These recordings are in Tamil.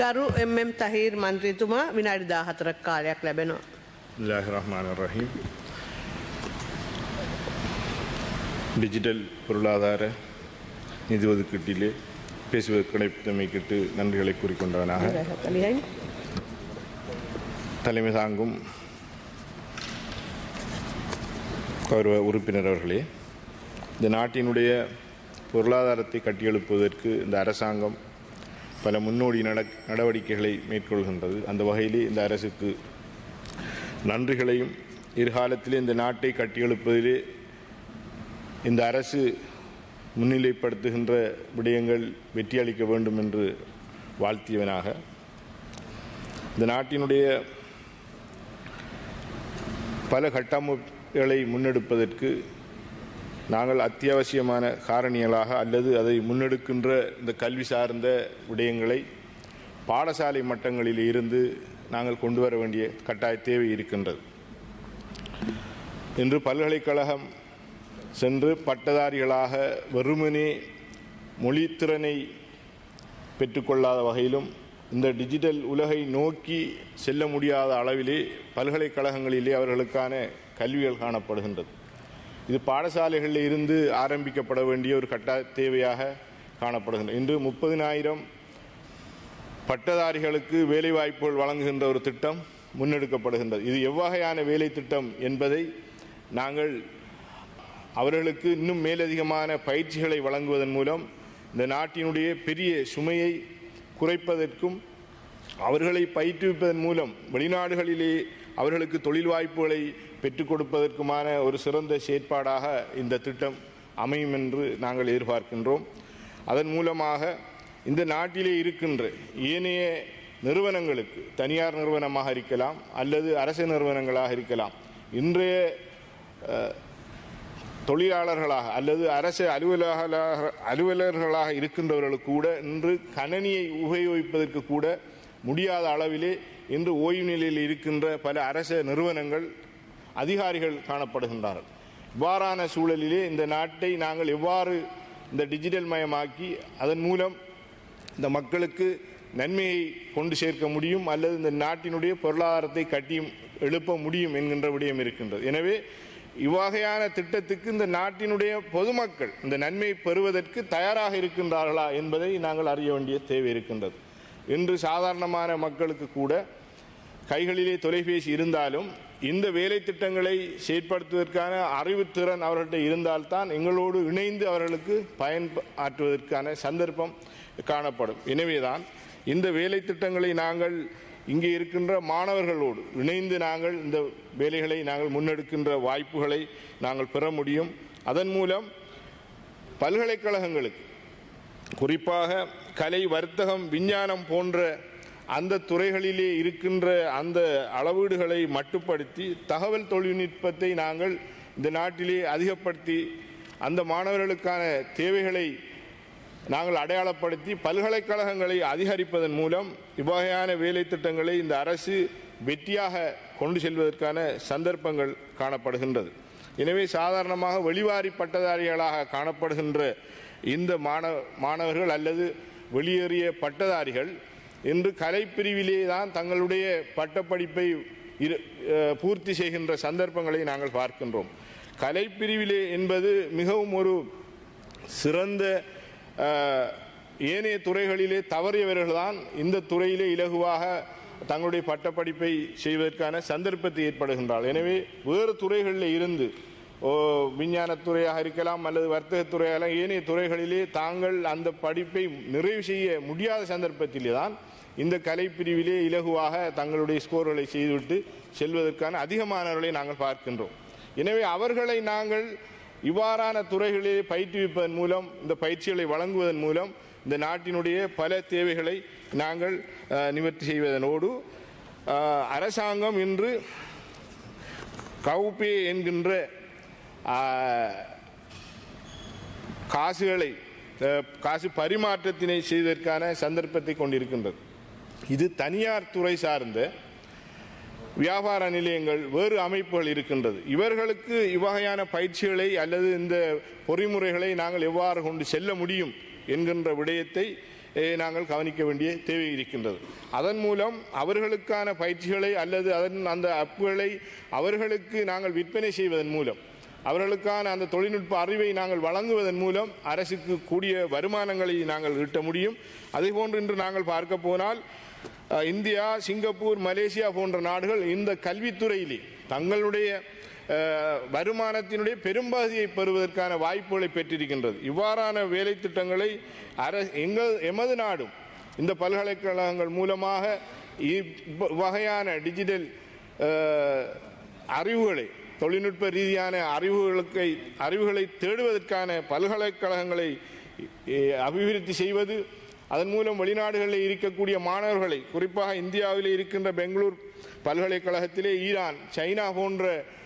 ගරු එම් තහිර් මන්ත්‍රීතුමා විනාඩි 14ක් කාලයක් ලැබෙනවා. பிஸ்மில்லாஹ் ரஹ்மான் ரஹீம் டிஜிட்டல் பொருளாதார நிதி ஒதுக்கீட்டிலே பேசுவது கிடைத்தமைக்கிட்டு நன்றிகளை கூறிக்கொண்டவனாக කලියයි. தலைமை தாங்கும் கௌரவ உறுப்பினர் அவர்களே இந்த நாட்டினுடைய பொருளாதாரத்தை கட்டியெழுப்புவதற்கு இந்த அரசாங்கம் பல முன்னோடி நட நடவடிக்கைகளை மேற்கொள்கின்றது. அந்த வகையிலே இந்த அரசுக்கு நன்றிகளையும் எதிர்காலத்திலே இந்த நாட்டை கட்டியெழுப்பதிலே இந்த அரசு முன்னிலைப்படுத்துகின்ற விடயங்கள் வெற்றியளிக்க வேண்டும் என்று வாழ்த்தியவனாக. இந்த நாட்டினுடைய பல கட்டமைப்புகளை முன்னெடுப்பதற்கு நாங்கள் அத்தியாவசியமான காரணிகளாக அல்லது அதை முன்னெடுக்கின்ற இந்த கல்வி சார்ந்த விடயங்களை பாடசாலை மட்டங்களில் இருந்து நாங்கள் கொண்டு வர வேண்டிய கட்டாய தேவை இருக்கின்றது. இன்று பல்கலைக்கழகம் சென்று பட்டதாரிகளாக வெறுமனே மொழித்திறனை பெற்றுக்கொள்ளாத வகையிலும் இந்த டிஜிட்டல் உலகை நோக்கி செல்ல முடியாத அளவிலே பல்கலைக்கழகங்களிலே அவர்களுக்கான கல்விகள் காணப்படுகின்றது. இது பாடசாலைகளில் இருந்து ஆரம்பிக்கப்பட வேண்டிய ஒரு கட்ட தேவையாக காணப்படுகின்றது இன்று முப்பதினாயிரம் பட்டதாரிகளுக்கு வேலைவாய்ப்புகள் வழங்குகின்ற ஒரு திட்டம் முன்னெடுக்கப்படுகின்றது. இது எவ்வகையான வேலை திட்டம் என்பதை நாங்கள் அவர்களுக்கு இன்னும் மேலதிகமான பயிற்சிகளை வழங்குவதன் மூலம் இந்த நாட்டினுடைய பெரிய சுமையை குறைப்பதற்கும் அவர்களை பயிற்றுவிப்பதன் மூலம் வெளிநாடுகளிலே அவர்களுக்கு தொழில் வாய்ப்புகளை பெற்றுக் கொடுப்பதற்குமான ஒரு சிறந்த செயற்பாடாக இந்த திட்டம் அமையும் என்று நாங்கள் எதிர்பார்க்கின்றோம். அதன் மூலமாக இந்த நாட்டிலே இருக்கின்ற ஏனைய நிறுவனங்களுக்கு தனியார் நிறுவனமாக இருக்கலாம் அல்லது அரசு நிறுவனங்களாக இருக்கலாம் இன்றைய தொழிலாளர்களாக அல்லது அரசு அலுவலர்களாக அலுவலர்களாக இருக்கின்றவர்களுக்கு கூட இன்று கணனியை உபயோகிப்பதற்கு கூட முடியாத அளவிலே இன்று ஓய்வு நிலையில் இருக்கின்ற பல அரச நிறுவனங்கள் அதிகாரிகள் காணப்படுகின்றார்கள். இவ்வாறான சூழலிலே இந்த நாட்டை நாங்கள் எவ்வாறு இந்த டிஜிட்டல் மயமாக்கி அதன் மூலம் இந்த மக்களுக்கு நன்மையை கொண்டு சேர்க்க முடியும் அல்லது இந்த நாட்டினுடைய பொருளாதாரத்தை கட்டியும் எழுப்ப முடியும் என்கின்ற விடயம் இருக்கின்றது. எனவே இவ்வகையான திட்டத்துக்கு இந்த நாட்டினுடைய பொதுமக்கள் இந்த நன்மை பெறுவதற்கு தயாராக இருக்கின்றார்களா என்பதை நாங்கள் அறிய வேண்டிய தேவை இருக்கின்றது. இன்று சாதாரணமான மக்களுக்கு கூட கைகளிலே தொலைபேசி இருந்தாலும் இந்த வேலை திட்டங்களை செயற்படுத்துவதற்கான அறிவுத்திறன் அவர்கள்ட்ட இருந்தால்தான் எங்களோடு இணைந்து அவர்களுக்கு பயன் ஆற்றுவதற்கான சந்தர்ப்பம் காணப்படும். எனவேதான் இந்த வேலை திட்டங்களை நாங்கள் இங்கே இருக்கின்ற மாணவர்களோடு இணைந்து நாங்கள் இந்த வேலைகளை நாங்கள் முன்னெடுக்கின்ற வாய்ப்புகளை நாங்கள் பெற முடியும். அதன் மூலம் பல்கலைக்கழகங்களுக்கு குறிப்பாக கலை வர்த்தகம் விஞ்ஞானம் போன்ற அந்த துறைகளிலே இருக்கின்ற அந்த அளவீடுகளை மட்டுப்படுத்தி தகவல் தொழில்நுட்பத்தை நாங்கள் இந்த நாட்டிலே அதிகப்படுத்தி அந்த மாணவர்களுக்கான தேவைகளை நாங்கள் அடையாளப்படுத்தி பல்கலைக்கழகங்களை அதிகரிப்பதன் மூலம் இவ்வகையான வேலை திட்டங்களை இந்த அரசு வெற்றியாக கொண்டு செல்வதற்கான சந்தர்ப்பங்கள் காணப்படுகின்றது. எனவே சாதாரணமாக வெளிவாரி பட்டதாரிகளாக காணப்படுகின்ற இந்த மாணவ மாணவர்கள் அல்லது வெளியேறிய பட்டதாரிகள் இன்று கலைப்பிரிவிலே தான் தங்களுடைய பட்டப்படிப்பை இரு பூர்த்தி செய்கின்ற சந்தர்ப்பங்களை நாங்கள் பார்க்கின்றோம். கலைப்பிரிவிலே என்பது மிகவும் ஒரு சிறந்த ஏனைய துறைகளிலே தவறியவர்கள்தான் இந்த துறையிலே இலகுவாக தங்களுடைய பட்டப்படிப்பை செய்வதற்கான சந்தர்ப்பத்தை ஏற்படுகின்றார் எனவே வேறு துறைகளில் இருந்து விஞ்ஞானத்துறையாக இருக்கலாம் அல்லது வர்த்தகத்துறையாக ஏனைய துறைகளிலே தாங்கள் அந்த படிப்பை நிறைவு செய்ய முடியாத சந்தர்ப்பத்திலே தான் இந்த கலைப்பிரிவிலே இலகுவாக தங்களுடைய ஸ்கோர்களை செய்துவிட்டு செல்வதற்கான அதிகமானவர்களை நாங்கள் பார்க்கின்றோம். எனவே அவர்களை நாங்கள் இவ்வாறான துறைகளிலே பயிற்றுவிப்பதன் மூலம் இந்த பயிற்சிகளை வழங்குவதன் மூலம் இந்த நாட்டினுடைய பல தேவைகளை நாங்கள் நிவர்த்தி செய்வதனோடு அரசாங்கம் இன்று கவுபே என்கின்ற காசுகளை காசு பரிமாற்றத்தினை செய்வதற்கான சந்தர்ப்பத்தை கொண்டிருக்கின்றது. இது தனியார் துறை சார்ந்த வியாபார நிலையங்கள் வேறு அமைப்புகள் இருக்கின்றது. இவர்களுக்கு இவ்வகையான பயிற்சிகளை அல்லது இந்த பொறிமுறைகளை நாங்கள் எவ்வாறு கொண்டு செல்ல முடியும் என்கின்ற விடயத்தை நாங்கள் கவனிக்க வேண்டிய தேவை இருக்கின்றது. அதன் மூலம் அவர்களுக்கான பயிற்சிகளை அல்லது அதன் அந்த அப்புகளை அவர்களுக்கு நாங்கள் விற்பனை செய்வதன் மூலம் அவர்களுக்கான அந்த தொழில்நுட்ப அறிவை நாங்கள் வழங்குவதன் மூலம் அரசுக்கு கூடிய வருமானங்களை நாங்கள் ஈட்ட முடியும். அதேபோன்று இன்று நாங்கள் பார்க்க போனால் இந்தியா சிங்கப்பூர் மலேசியா போன்ற நாடுகள் இந்த கல்வித்துறையிலே தங்களுடைய வருமானத்தினுடைய பெரும்பகுதியை பெறுவதற்கான வாய்ப்புகளை பெற்றிருக்கின்றது. இவ்வாறான வேலை திட்டங்களை அர எங்கள் எமது நாடும் இந்த பல்கலைக்கழகங்கள் மூலமாக இவ்- வகையான டிஜிட்டல் அறிவுகளை தொழில்நுட்ப ரீதியான அறிவுகளுக்கு அறிவுகளை தேடுவதற்கான பல்கலைக்கழகங்களை அபிவிருத்தி செய்வது அதன் மூலம் வெளிநாடுகளில் இருக்கக்கூடிய மாணவர்களை குறிப்பாக இந்தியாவில் இருக்கின்ற பெங்களூர் பல்கலைக்கழகத்திலே ஈரான் சைனா போன்ற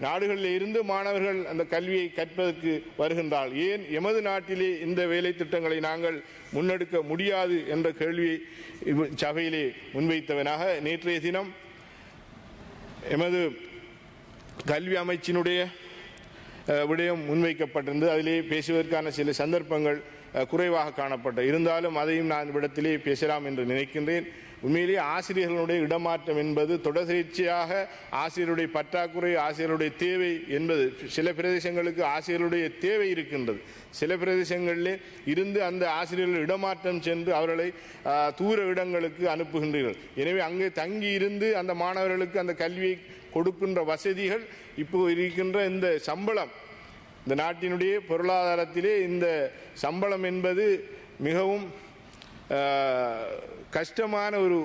நாடுகளில் இருந்து மாணவர்கள் அந்த கல்வியை கற்பதற்கு வருகின்றால் ஏன் எமது நாட்டிலே இந்த வேலை திட்டங்களை நாங்கள் முன்னெடுக்க முடியாது என்ற கேள்வியை சபையிலே முன்வைத்தவனாக நேற்றைய தினம் எமது கல்வி அமைச்சினுடைய விடயம் முன்வைக்கப்பட்டிருந்தது. அதிலே பேசுவதற்கான சில சந்தர்ப்பங்கள் குறைவாக காணப்பட்ட. இருந்தாலும் அதையும் நான் இவ்விடத்திலே பேசலாம் என்று நினைக்கின்றேன். உண்மையிலேயே ஆசிரியர்களுடைய இடமாற்றம் என்பது தொடர்ச்சியாக ஆசிரியருடைய பற்றாக்குறை ஆசிரியருடைய தேவை என்பது. சில பிரதேசங்களுக்கு ஆசிரியருடைய தேவை இருக்கின்றது. சில பிரதேசங்களிலே இருந்து அந்த ஆசிரியர்கள் இடமாற்றம் சென்று அவர்களை தூர இடங்களுக்கு அனுப்புகின்றீர்கள். எனவே அங்கே தங்கி இருந்து அந்த மாணவர்களுக்கு அந்த கல்வியை கொடுக்கின்ற வசதிகள் இப்போ இருக்கின்ற இந்த சம்பளம் இந்த நாட்டினுடைய பொருளாதாரத்திலே இந்த சம்பளம் என்பது மிகவும் கஷ்டமான ஒரு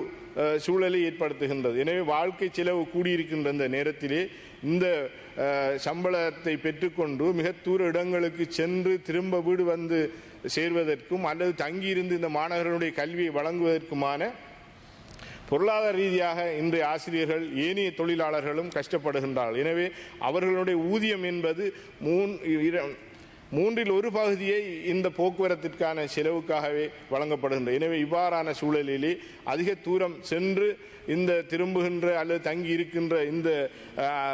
சூழலை ஏற்படுத்துகின்றது. எனவே வாழ்க்கை செலவு கூடியிருக்கின்ற இந்த நேரத்திலே இந்த சம்பளத்தை பெற்றுக்கொண்டு மிக தூர இடங்களுக்கு சென்று திரும்ப வீடு வந்து சேர்வதற்கும் அல்லது தங்கியிருந்து இந்த மாணவர்களுடைய கல்வியை வழங்குவதற்குமான பொருளாதார ரீதியாக இன்றைய ஆசிரியர்கள் ஏனைய தொழிலாளர்களும் கஷ்டப்படுகின்றார்கள். எனவே அவர்களுடைய ஊதியம் என்பது மூன் இர- மூன்றில் ஒரு பகுதியை இந்த போக்குவரத்திற்கான செலவுக்காகவே வழங்கப்படுகின்றது. எனவே இவ்வாறான சூழலிலே அதிக தூரம் சென்று இந்த திரும்புகின்ற அல்லது தங்கி இருக்கின்ற இந்த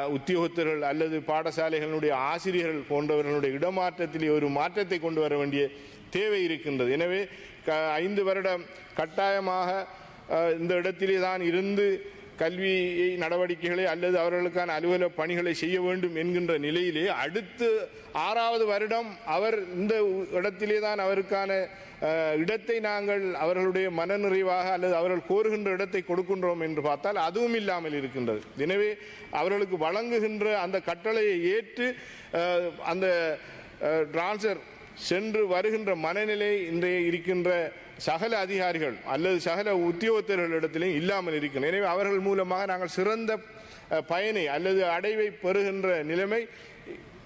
உத்தியோகத்தர்கள் அல்லது பாடசாலைகளுடைய ஆசிரியர்கள் போன்றவர்களுடைய இடமாற்றத்திலே ஒரு மாற்றத்தை கொண்டு வர வேண்டிய தேவை இருக்கின்றது. எனவே க- ஐந்து வருடம் கட்டாயமாக இந்த இடத்திலே தான் இருந்து கல்வி நடவடிக்கைகளை அல்லது அவர்களுக்கான அலுவலக பணிகளை செய்ய வேண்டும் என்கின்ற நிலையிலே அடுத்து ஆறாவது வருடம் அவர் இந்த இடத்திலே தான் அவருக்கான இடத்தை நாங்கள் அவர்களுடைய மனநிறைவாக அல்லது அவர்கள் கோருகின்ற இடத்தை கொடுக்கின்றோம் என்று பார்த்தால் அதுவும் இல்லாமல் இருக்கின்றது. எனவே அவர்களுக்கு வழங்குகின்ற அந்த கட்டளையை ஏற்று அந்த டிரான்ஸ்ஃபர் சென்று வருகின்ற மனநிலை இன்றைய இருக்கின்ற சகல அதிகாரிகள் அல்லது சகல உத்தியோகத்தர்களிடத்திலும் இல்லாமல் இருக்கணும் எனவே அவர்கள் மூலமாக நாங்கள் சிறந்த பயனை அல்லது அடைவை பெறுகின்ற நிலைமை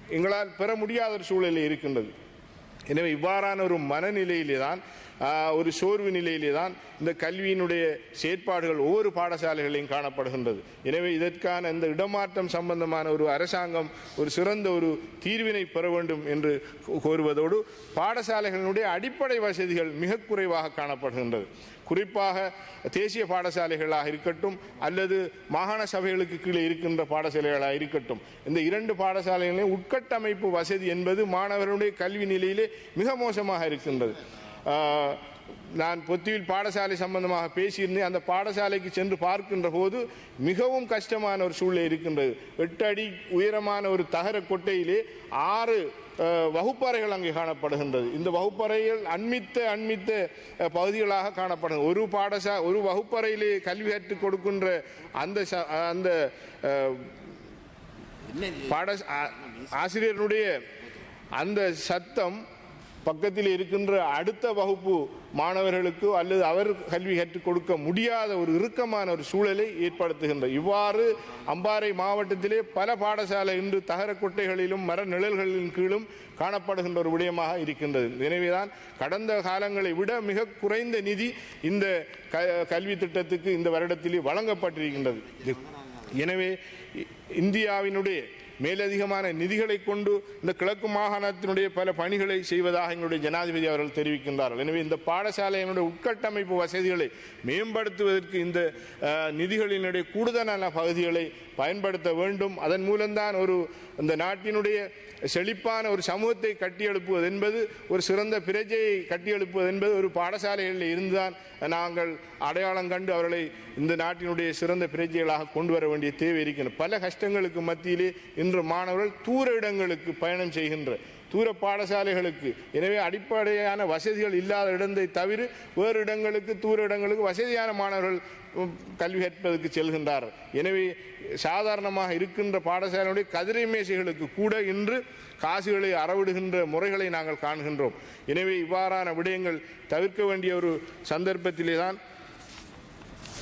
எங்களால் பெற முடியாத ஒரு சூழலில் இருக்கின்றது. எனவே இவ்வாறான ஒரு மனநிலையிலே தான் ஒரு சோர்வு நிலையிலே தான் இந்த கல்வியினுடைய செயற்பாடுகள் ஒவ்வொரு பாடசாலைகளையும் காணப்படுகின்றது. எனவே இதற்கான இந்த இடமாற்றம் சம்பந்தமான ஒரு அரசாங்கம் ஒரு சிறந்த ஒரு தீர்வினை பெற வேண்டும் என்று கோருவதோடு பாடசாலைகளினுடைய அடிப்படை வசதிகள் மிக குறைவாக காணப்படுகின்றது. குறிப்பாக தேசிய பாடசாலைகளாக இருக்கட்டும் அல்லது மாகாண சபைகளுக்கு கீழே இருக்கின்ற பாடசாலைகளாக இருக்கட்டும் இந்த இரண்டு பாடசாலைகளிலும் உட்கட்டமைப்பு வசதி என்பது மாணவர்களுடைய கல்வி நிலையிலே மிக மோசமாக இருக்கின்றது. நான் பொத்தியில் பாடசாலை சம்பந்தமாக பேசியிருந்தேன். அந்த பாடசாலைக்கு சென்று பார்க்கின்ற போது மிகவும் கஷ்டமான ஒரு சூழ்நிலை இருக்கின்றது. எட்டு அடி உயரமான ஒரு தகர கொட்டையிலே ஆறு வகுப்பறைகள் அங்கே காணப்படுகின்றது. இந்த வகுப்பறைகள் அண்மித்த அண்மித்த பகுதிகளாக காணப்படுகிறது ஒரு பாடசா ஒரு வகுப்பறையிலே கல்வி கற்றுக் கொடுக்கின்ற அந்த அந்த பாட ஆசிரியருடைய அந்த சத்தம் பக்கத்தில் இருக்கின்ற அடுத்த வகுப்பு மாணவர்களுக்கு அல்லது அவர் கல்வி கற்றுக் கொடுக்க முடியாத ஒரு இறுக்கமான ஒரு சூழலை ஏற்படுத்துகின்ற இவ்வாறு அம்பாறை மாவட்டத்திலே பல பாடசாலை இன்று தகரக்கொட்டைகளிலும் மர நிழல்களின் கீழும் காணப்படுகின்ற ஒரு விடயமாக இருக்கின்றது. எனவேதான் கடந்த காலங்களை விட மிக குறைந்த நிதி இந்த க- கல்வி திட்டத்துக்கு இந்த வருடத்திலே வழங்கப்பட்டிருக்கின்றது. இது எனவே இ- இந்தியாவினுடைய மேலதிகமான நிதிகளை கொண்டு இந்த கிழக்கு மாகாணத்தினுடைய பல பணிகளை செய்வதாக எங்களுடைய ஜனாதிபதி அவர்கள் தெரிவிக்கின்றார்கள். எனவே இந்த பாடசாலையினுடைய உட்கட்டமைப்பு வசதிகளை மேம்படுத்துவதற்கு இந்த நிதிகளினுடைய கூடுதலான பகுதிகளை பயன்படுத்த வேண்டும். அதன் மூலம்தான் ஒரு இந்த நாட்டினுடைய செழிப்பான ஒரு சமூகத்தை கட்டியெழுப்புவது என்பது ஒரு சிறந்த பிரஜையை கட்டியெழுப்புவது என்பது ஒரு பாடசாலைகளில் இருந்துதான் நாங்கள் அடையாளம் கண்டு அவர்களை இந்த நாட்டினுடைய சிறந்த பிரஜைகளாக கொண்டு வர வேண்டிய தேவை இருக்கின்றது பல கஷ்டங்களுக்கு மத்தியிலே இன்று மாணவர்கள் தூர இடங்களுக்கு பயணம் செய்கின்ற தூர பாடசாலைகளுக்கு. எனவே அடிப்படையான வசதிகள் இல்லாத இடத்தை தவிர வேறு இடங்களுக்கு தூர இடங்களுக்கு வசதியான மாணவர்கள் கல்வி கற்பதற்கு செல்கின்றார். எனவே சாதாரணமாக இருக்கின்ற பாடசாலையுடைய கதிரை மேசைகளுக்கு கூட இன்று காசுகளை அறவிடுகின்ற முறைகளை நாங்கள் காண்கின்றோம். எனவே இவ்வாறான விடயங்கள் தவிர்க்க வேண்டிய ஒரு சந்தர்ப்பத்திலே தான்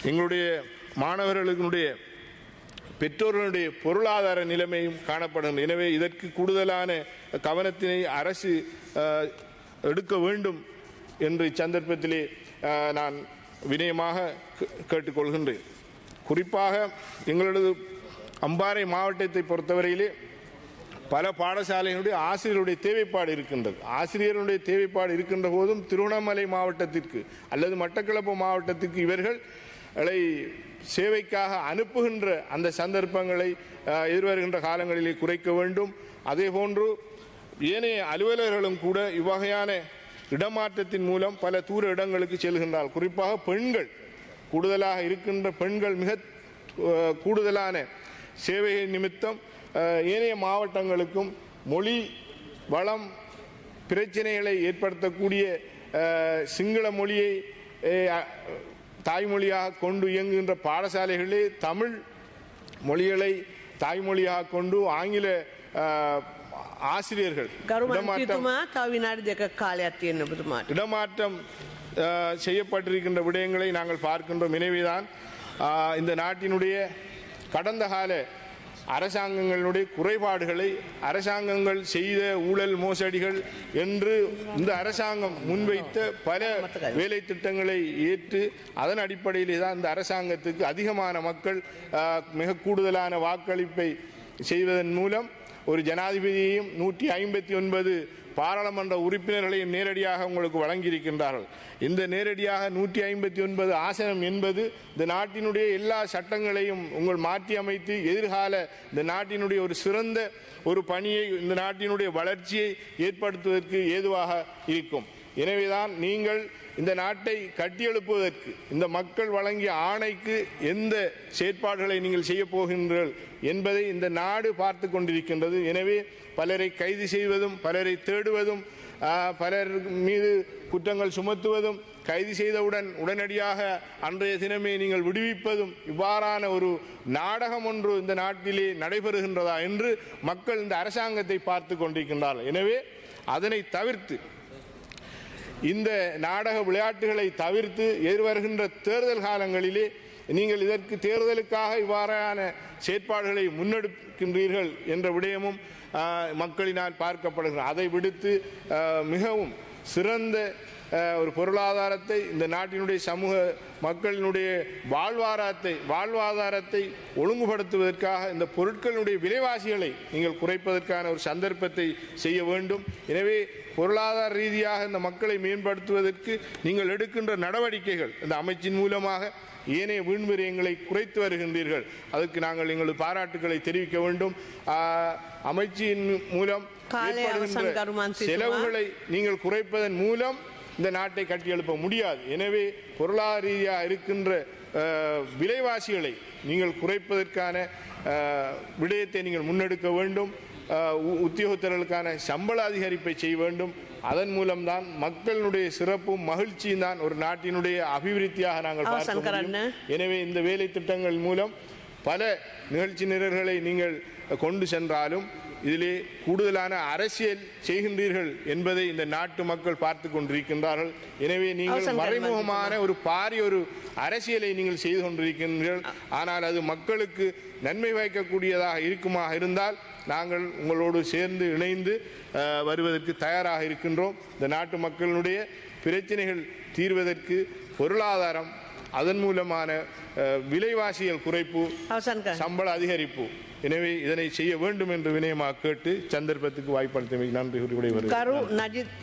எங்களுடைய மாணவர்களுடைய பெற்றோர்களுடைய பொருளாதார நிலைமையும் காணப்படும் எனவே இதற்கு கூடுதலான கவனத்தினை அரசு எடுக்க வேண்டும் என்று இச்சந்தர்ப்பத்திலே நான் வினயமாக கே- கேட்டுக்கொள்கின்றேன். குறிப்பாக எங்களது அம்பாறை மாவட்டத்தை பொறுத்தவரையிலே பல பாடசாலைகளுடைய ஆசிரியருடைய தேவைப்பாடு இருக்கின்றது. ஆசிரியருடைய தேவைப்பாடு இருக்கின்ற போதும் திருவண்ணாமலை மாவட்டத்திற்கு அல்லது மட்டக்களப்பு மாவட்டத்திற்கு இவர்கள் சேவைக்காக அனுப்புகின்ற அந்த சந்தர்ப்பங்களை எதிர்வருகின்ற காலங்களிலே குறைக்க வேண்டும். அதே போன்று ஏனைய அலுவலர்களும் கூட இவ்வகையான இடமாற்றத்தின் மூலம் பல தூர இடங்களுக்கு செல்கின்றால் குறிப்பாக பெண்கள் கூடுதலாக இருக்கின்ற பெண்கள் மிக கூடுதலான சேவை நிமித்தம் ஏனைய மாவட்டங்களுக்கும் மொழி வளம் பிரச்சனைகளை ஏற்படுத்தக்கூடிய சிங்கள மொழியை தாய்மொழியாக கொண்டு இயங்குகின்ற பாடசாலைகளே தமிழ் மொழிகளை தாய்மொழியாக கொண்டு ஆங்கில ஆசிரியர்கள் இடமாற்றம் செய்யப்பட்டிருக்கின்ற விடயங்களை நாங்கள் பார்க்கின்றோம். எனவே இந்த நாட்டினுடைய கடந்த கால அரசாங்கங்களுடைய குறைபாடுகளை அரசாங்கங்கள் செய்த ஊழல் மோசடிகள் என்று இந்த அரசாங்கம் முன்வைத்த பல வேலை திட்டங்களை ஏற்று அதன் அடிப்படையிலே தான் இந்த அரசாங்கத்துக்கு அதிகமான மக்கள் மிக கூடுதலான வாக்களிப்பை செய்வதன் மூலம் ஒரு ஜனாதிபதியையும் நூற்றி ஐம்பத்தி ஒன்பது பாராளுமன்ற உறுப்பினர்களையும் நேரடியாக உங்களுக்கு வழங்கியிருக்கின்றார்கள். இந்த நேரடியாக நூற்றி ஐம்பத்தி ஒன்பது ஆசனம் என்பது இந்த நாட்டினுடைய எல்லா சட்டங்களையும் உங்கள் மாற்றி அமைத்து எதிர்கால இந்த நாட்டினுடைய ஒரு சிறந்த ஒரு பணியை இந்த நாட்டினுடைய வளர்ச்சியை ஏற்படுத்துவதற்கு ஏதுவாக இருக்கும். எனவேதான் நீங்கள் இந்த நாட்டை கட்டியெழுப்புவதற்கு இந்த மக்கள் வழங்கிய ஆணைக்கு எந்த செயற்பாடுகளை நீங்கள் செய்ய போகின்றீர்கள் என்பதை இந்த நாடு பார்த்து கொண்டிருக்கின்றது. எனவே பலரை கைது செய்வதும் பலரை தேடுவதும் பலர் மீது குற்றங்கள் சுமத்துவதும் கைது செய்தவுடன் உடனடியாக அன்றைய தினமே நீங்கள் விடுவிப்பதும் இவ்வாறான ஒரு நாடகம் ஒன்று இந்த நாட்டிலே நடைபெறுகின்றதா என்று மக்கள் இந்த அரசாங்கத்தை பார்த்து கொண்டிருக்கின்றார்கள். எனவே அதனை தவிர்த்து இந்த நாடக விளையாட்டுகளை தவிர்த்து எதிர்வருகின்ற தேர்தல் காலங்களிலே நீங்கள் இதற்கு தேர்தலுக்காக இவ்வாறான செயற்பாடுகளை முன்னெடுக்கின்றீர்கள் என்ற விடயமும் மக்களினால் பார்க்கப்படுகிறது. அதை விடுத்து மிகவும் சிறந்த ஒரு பொருளாதாரத்தை இந்த நாட்டினுடைய சமூக மக்களினுடைய வாழ்வாதாரத்தை வாழ்வாதாரத்தை ஒழுங்குபடுத்துவதற்காக இந்த பொருட்களினுடைய விலைவாசிகளை நீங்கள் குறைப்பதற்கான ஒரு சந்தர்ப்பத்தை செய்ய வேண்டும். எனவே பொருளாதார ரீதியாக இந்த மக்களை மேம்படுத்துவதற்கு நீங்கள் எடுக்கின்ற நடவடிக்கைகள் இந்த அமைச்சின் மூலமாக ஏனைய வீண்விரயங்களை குறைத்து வருகின்றீர்கள். அதற்கு நாங்கள் எங்களது பாராட்டுக்களை தெரிவிக்க வேண்டும். ஆஹ், அமைச்சின் மூலம் செலவுகளை நீங்கள் குறைப்பதன் மூலம் இந்த நாட்டை கட்டியெழுப்ப முடியாது. எனவே பொருளாதார ரீதியாக இருக்கின்ற விலைவாசிகளை நீங்கள் குறைப்பதற்கான விடயத்தை நீங்கள் முன்னெடுக்க வேண்டும். உத்தியோகத்தர்களுக்கான சம்பள அதிகரிப்பை செய்ய வேண்டும். அதன் மூலம்தான் மக்களுடைய சிறப்பும் மகிழ்ச்சியும் தான் ஒரு நாட்டினுடைய அபிவிருத்தியாக நாங்கள் பார்க்க. எனவே இந்த வேலை திட்டங்கள் மூலம் பல நிகழ்ச்சி நிரல்களை நீங்கள் கொண்டு சென்றாலும் இதிலே கூடுதலான அரசியல் செய்கின்றீர்கள் என்பதை இந்த நாட்டு மக்கள் பார்த்து கொண்டிருக்கின்றார்கள். எனவே நீங்கள் மறைமுகமான ஒரு பாரிய ஒரு அரசியலை நீங்கள் செய்து கொண்டிருக்கின்றீர்கள். ஆனால் அது மக்களுக்கு நன்மை வைக்கக்கூடியதாக இருக்குமாக இருந்தால் நாங்கள் உங்களோடு சேர்ந்து இணைந்து வருவதற்கு தயாராக இருக்கின்றோம். இந்த நாட்டு மக்களுடைய பிரச்சனைகள் தீர்வதற்கு பொருளாதாரம் அதன் மூலமான விலைவாசிகள் குறைப்பு சம்பள அதிகரிப்பு எனவே இதனை செய்ய வேண்டும் என்று வினயமாக கேட்டு சந்தர்ப்பத்துக்கு வாய்ப்பளித்தமைக்கு நன்றி கூறி விடைபெறுகிறேன்.